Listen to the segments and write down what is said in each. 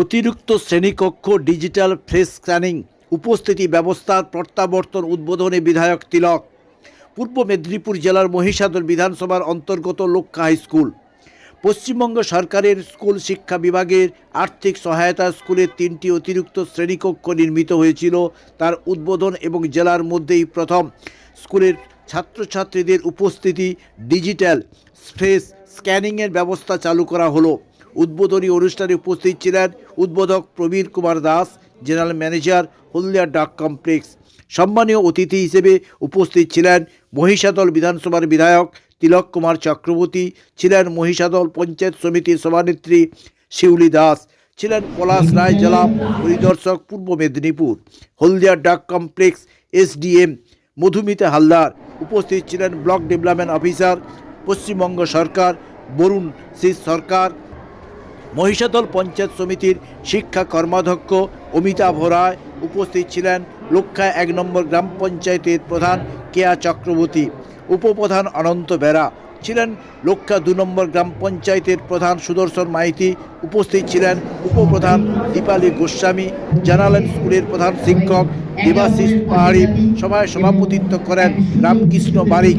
অতিরিক্ত শ্রেণীকক্ষ digital face scanning, উপস্থিতি ব্যবস্থার প্রত্যাবর্তন উদ্বোধনে বিধায়ক তিলক। পূর্ব মেদিনীপুর জেলার মহিষাদল বিধানসভার অন্তর্গত লক্ষ্য হাই স্কুল। পশ্চিমবঙ্গ সরকারের স্কুল শিক্ষা বিভাগের আর্থিক সহায়তা স্কুলের তিনটি অতিরিক্ত শ্রেণীকক্ষ নির্মিত হয়েছিল। তার উদ্বোধন এবং জেলার মধ্যেই প্রথম। স্কুলের ছাত্রছাত্রীদের উপস্থিতি ডিজিটাল ফেস স্ক্যানিংয়ের ব্যবস্থা চালু করা হলো। উদ্বোধনী অনুষ্ঠানে উপস্থিত ছিলেন উদ্বোধক Prabir Kumar Das, general manager Haldia dock complex. সম্মানীয় অতিথি হিসেবে উপস্থিত ছিলেন মহিষাদল বিধানসভার বিধায়ক তিলক কুমার চক্রবর্তী, ছিলেন মহিষাদল পঞ্চায়েত সমিতির সভানেত্রী শিউলি দাস, ছিলেন পলাশ রায় জেলা পরিদর্শক পূর্ব মেদিনীপুর। হলদিয়া dock complex SDM Madhumita Haldar. উপস্থিত ছিলেন ব্লক ডেভেলপমেন্ট অফিসার, পশ্চিমবঙ্গ সরকার, বরুণ শীষ সরকার মহিষাদল পঞ্চায়েত সমিতির শিক্ষা কর্মাধ্যক্ষ অমিতাভ রায় উপস্থিত ছিলেন লক্ষা এক নম্বর গ্রাম পঞ্চায়েতের প্রধান কেয়া চক্রবর্তী, উপপ্রধান অনন্ত বেরা ছিলেন লক্ষা দু নম্বর গ্রাম পঞ্চায়েতের প্রধান সুদর্শন মাইতি, উপস্থিত ছিলেন উপপ্রধান দীপালি গোস্বামী, জানালেন স্কুলের প্রধান শিক্ষক দেবাশিস পাহাড়ি, সভায় সভাপতিত্ব করেন রামকৃষ্ণ বারিক।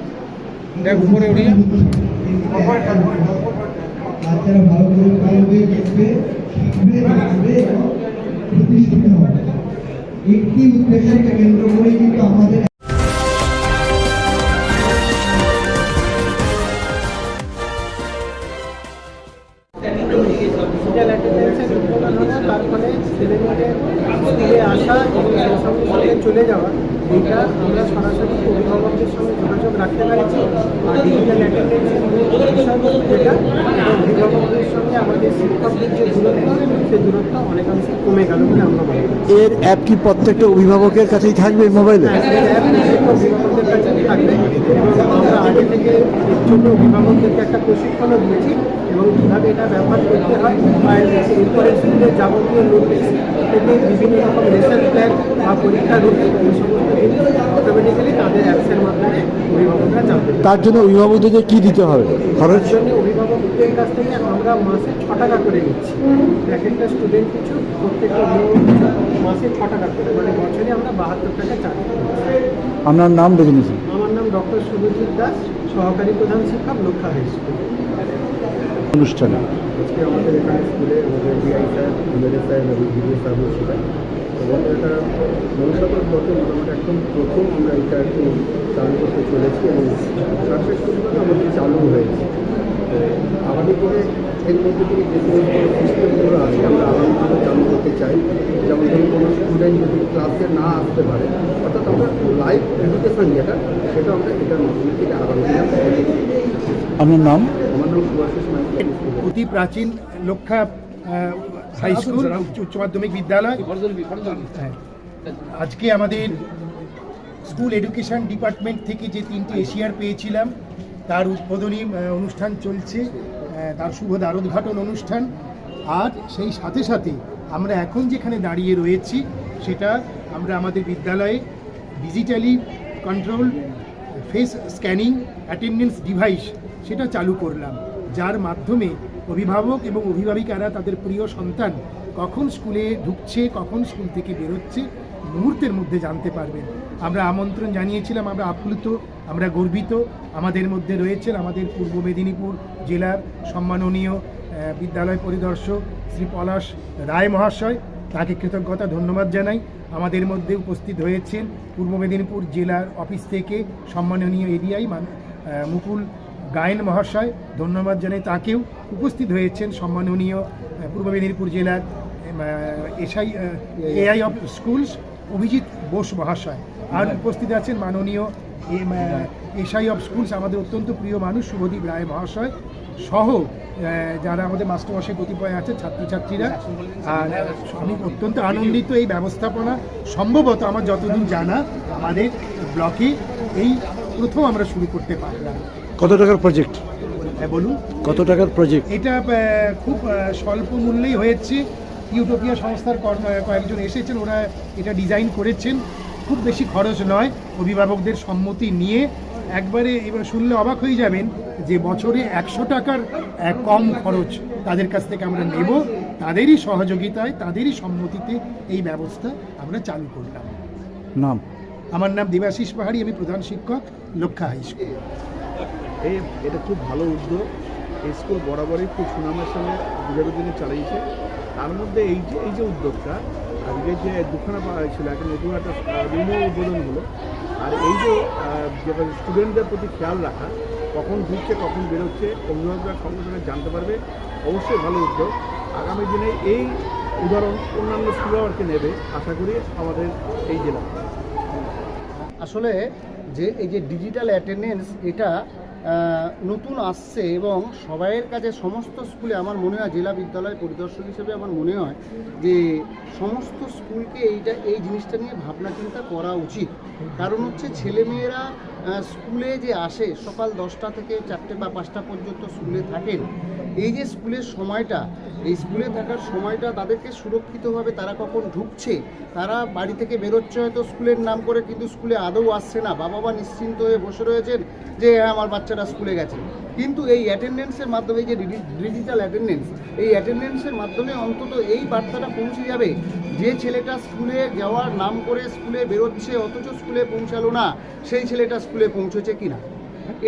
দেখ উপরে উড়িয়ে বাচ্চারা ভালো করে পড়বে দেখবে শিখবে দেখবে প্রতিষ্ঠিত হবে। একটি উদ্দেশ্যকে কেন্দ্র করে কিন্তু আমাদের ডিজিটাল অ্যাটেন্ডেন্সের উদ্বোধন হলো তার ফলে ছেলেমেয়েদের স্কুলে আসা এবং সেই সঙ্গে সঙ্গে চলে যাওয়া এইটা আমরা সরাসরি অভিভাবকদের সঙ্গে যোগাযোগ রাখতে পেরেছি আর ডিজিটাল অ্যাটেন্ডেন্সের বিষয়বস্তু যেটা অভিভাবকদের সঙ্গে আমাদের শিক্ষকদের যে দূরত্ব সেই দূরত্ব অনেকাংশে কমে গেল বলে আমরা এর অ্যাপ কি প্রত্যেকটা অভিভাবকের কাছেই থাকবে মোবাইলে হ্যাঁ, অভিভাবকদের কাছে থাকবে। এবং আমরা আগে থেকে এর জন্য অভিভাবকদেরকে একটা প্রশিক্ষণও দিয়েছি এবং কীভাবে এটা ব্যবহার করতে হয় বা এরপরে স্কুলের যাবতীয় নোটিশ থেকে বিভিন্ন রকম লেসন প্ল্যান বা পরীক্ষা রুটিন এই সমস্ত জিনিস অটোমেটিক্যালি তাদের অ্যাপসের মাধ্যমে অভিভাবকরা পারে তার জন্য অভিভাবকদের কি দিতে হবে? তার জন্য অভিভাবকদের কাছ থেকে আমরা মাসে ছ টাকা করে নিচ্ছি। এক একটা স্টুডেন্ট পিছু প্রত্যেকটা অভিভাবক মাসে ছ টাকা করে। মানে বছরে আমরা বাহাত্তর টাকা চার্জ আপনার নাম দেখে নিয়েছি ডক্টর সুরজিৎ দাস সহকারী প্রধান শিক্ষক লক্ষা হাই স্কুল। অনুষ্ঠানে। আজকে আমাদের এখানে স্কুলে আমাদের DI sir MLA sir BDO video স্যার ছিলেন এবং এটা মনুষ্যতর মতো মোটামুটি একদম প্রথম আমরা এটা একটু চালু করতে চলেছি এবং সাকসেসফুলভাবে আমাদের চালু হয়েছে। আগামী দিনে এর মধ্যে থেকে যে সমস্ত সিস্টেমগুলো আছে আমরা আগামী দিনে চালু করতে চাই। যেমন ধরুন কোনো স্টুডেন্ট যদি ক্লাসে না আসতে পারে অর্থাৎ আমরা লাইভ এডুকেশন যেটা সেটা আমরা এটার মাধ্যমে থেকে আগামী আপনার নাম? আমার নাম সুভাষিস অতি প্রাচীন লক্ষা হাই স্কুল উচ্চ মাধ্যমিক বিদ্যালয়। হ্যাঁ। আজকে আমাদের স্কুল এডুকেশন ডিপার্টমেন্ট থেকে যে তিনটি এশিয়ার পেয়েছিলাম তার উদ্বোধনী অনুষ্ঠান চলছে তার শুভ দ্বারোদ্ঘাটন অনুষ্ঠান। আর সেই সাথে সাথে আমরা এখন যেখানে দাঁড়িয়ে রয়েছি, সেটা আমরা আমাদের বিদ্যালয়ে digitally control face scanning attendance device সেটা চালু করলাম, যার মাধ্যমে অভিভাবক এবং অভিভাবিকারা তাদের প্রিয় সন্তান কখন স্কুলে ঢুকছে, কখন স্কুল থেকে বেরোচ্ছে, মুহূর্তের মধ্যে জানতে পারবেন। আমরা আমন্ত্রণ জানিয়েছিলাম, আমরা আপ্লুত, আমরা গর্বিত আমাদের মধ্যে রয়েছেন আমাদের পূর্ব মেদিনীপুর জেলার সম্মাননীয় বিদ্যালয় পরিদর্শক শ্রী পলাশ রায় মহাশয়। তাকে কৃতজ্ঞতা, ধন্যবাদ জানাই। আমাদের মধ্যে উপস্থিত হয়েছেন পূর্ব মেদিনীপুর জেলার অফিস থেকে সম্মাননীয় এডিআই মুকুল গায়েন মহাশয়। ধন্যবাদ জানাই তাকেও। উপস্থিত হয়েছেন সম্মাননীয় পূর্ব মেদিনীপুর জেলার SI AI of schools Abhijit Bose মহাশয়। আর উপস্থিত আছেন মাননীয় এসআই অফ স্কুলস আমাদের অত্যন্ত প্রিয় মানুষ শুভদীপ রায় মহাশয় সহ যারা আমাদের মাস্টারমশাই কতিপয় আছে ছাত্রছাত্রীরা। আর আমি অত্যন্ত আনন্দিত এই ব্যবস্থাপনা সম্ভবত আমার যতদূর জানা আমাদের ব্লকে এই প্রথম আমরা শুরু করতে পারলাম। কত টাকার প্রজেক্ট? হ্যাঁ বলুন। কত টাকার প্রজেক্ট? এটা খুব স্বল্প মূল্যেই হয়েছে। ইউটোপিয়া সংস্থার কর্ম- কয়েকজন এসেছেন ওরা এটা ডিজাইন করেছেন। খুব বেশি খরচ নয় অভিভাবকদের সম্মতি নিয়ে। একবারে এবার শুনলে অবাক হয়ে যাবেন যে বছরে একশো টাকার কম খরচ তাদের কাছ থেকে আমরা নেব। তাদেরই সহযোগিতায় তাদেরই সম্মতিতে এই ব্যবস্থা আমরা চালু করলাম। নাম? আমার নাম দেবাশিস পাহাড়ি আমি প্রধান শিক্ষক লক্ষা হাই স্কুল। এই এটা খুব ভালো উদ্যোগ। এই স্কুল বরাবরই খুব সুনামের সঙ্গে দিনে চালিয়েছে। তার মধ্যে এই যে এই যে উদ্যোগটা আজকে যে দুখানা পাওয়া ছিল, একটা নতুন একটা রিনিউ উদ্বোধন হলো। আর এই যে স্টুডেন্টদের প্রতি খেয়াল রাখা, কখন ঢুকছে কখন বেরোচ্ছে, অভিভাবকরা সঙ্গে সঙ্গে জানতে পারবে, অবশ্যই ভালো উদ্যোগ। আগামী দিনে এই উদাহরণ অন্যান্য স্কুলকে নেবে, আশা করি আমাদের এই জেলা। আসলে যে, এই যে ডিজিটাল অ্যাটেন্ডেন্স এটা নতুন আসছে এবং সবাইয়ের কাছে সমস্ত স্কুলে আমার মনে হয় জেলা বিদ্যালয় পরিদর্শক হিসেবে আমার মনে হয় যে সমস্ত স্কুলকে এইটা, এই জিনিসটা নিয়ে ভাবনা চিন্তা করা উচিত। কারণ হচ্ছে ছেলেমেয়েরা স্কুলে যে আসে, সকাল দশটা থেকে চারটে বা পাঁচটা পর্যন্ত স্কুলে থাকেন। এই যে স্কুলের সময়টা, এই স্কুলে থাকার সময়টা তাদেরকে সুরক্ষিতভাবে তারা কখন ঢুকছে, তারা বাড়ি থেকে বেরোচ্ছে হয়তো স্কুলের নাম করে, কিন্তু স্কুলে আদৌ আসছে না। বাবা মা নিশ্চিন্ত হয়ে বসে রয়েছেন যে আমার বাচ্চারা স্কুলে গেছে। কিন্তু এই অ্যাটেন্ডেন্সের মাধ্যমে যে ডিজিটাল অ্যাটেন্ডেন্স এই অ্যাটেন্ডেন্সের মাধ্যমে অন্তত এই বার্তাটা পৌঁছে যাবে যে ছেলেটা স্কুলে যাওয়ার নাম করে স্কুলে বেরোচ্ছে, অথচ স্কুলে পৌঁছালো না, সেই ছেলেটা স্কুলে পৌঁছেছে কিনা।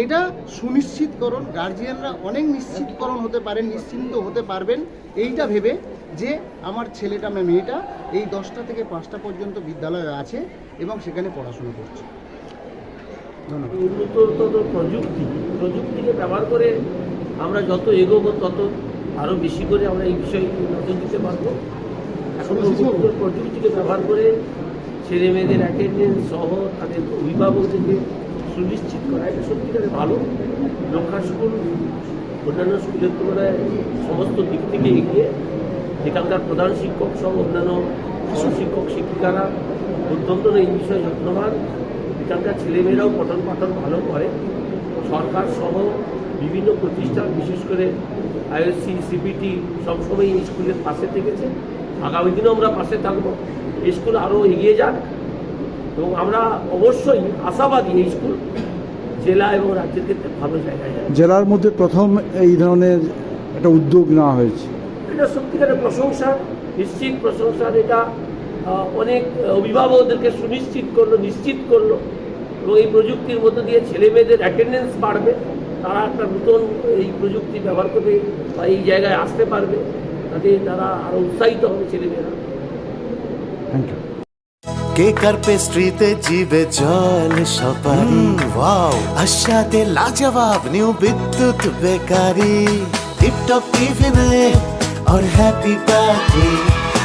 এটা সুনিশ্চিতকরণ গার্জিয়ানরা অনেক নিশ্চিতকরণ হতে পারেন, নিশ্চিন্ত হতে পারবেন। এইটা ভেবে যে আমার ছেলেটা মেয়েটা এই দশটা থেকে পাঁচটা পর্যন্ত বিদ্যালয়ে আছে এবং সেখানে পড়াশুনো করছে। উন্নততর প্রযুক্তি প্রযুক্তিকে ব্যবহার করে আমরা যত এগোবো তত আরও বেশি করে আমরা এই বিষয়ে নজর দিতে পারব। এখন প্রযুক্তিকে ব্যবহার করে ছেলে মেয়েদের অ্যাটেন্ডেন্স সহ তাদের অভিভাবকদেরকে সুনিশ্চিত করা এটা সত্যিকারে ভালো। লক্ষা স্কুল অন্যান্য স্কুলের তুলনায় সমস্ত দিক থেকে এগিয়ে এখানকার প্রধান শিক্ষক সহ অন্যান্য শিক্ষক শিক্ষিকারা অত্যন্ত এই বিষয়ে যত্নবান। এখানকার ছেলেমেয়েরাও পঠন পাঠন ভালো করে। সরকার সহ বিভিন্ন প্রতিষ্ঠান বিশেষ করে আইএসসি সিপিটি সবসময় এই স্কুলের পাশে থেকেছে। আগামী দিনেও আমরা পাশে থাকব। এই স্কুল আরও এগিয়ে যাক এবং আমরা অবশ্যই আশাবাদী এই স্কুল জেলা এবং রাজ্যের ক্ষেত্রে ভালো জায়গায় জেলার মধ্যে প্রথম এই ধরনের একটা উদ্যোগ নেওয়া হয়েছে। এটা সত্যিকারের প্রশংসা নিশ্চিত প্রশংসার এটা অনেক অভিভাবকদেরকে সুনিশ্চিত করলো নিশ্চিত করলো এবং এই প্রযুক্তির মধ্য দিয়ে ছেলে মেয়েদের অ্যাটেন্ডেন্স বাড়বে তারা একটা নতুন এই প্রযুক্তি ব্যবহার করে বা এই জায়গায় আসতে পারবে তাতে তারা আরও উৎসাহিত হবে ছেলেমেয়েরা থ্যাংক ইউ কেক আর পেস্ট্রিতে জিবে জল সপারি ওয়াও আশাতে লাজবাব নিউ বিদ্যুৎ বেকারি টিপটপ টিফিনে और हैप्पी पार्टी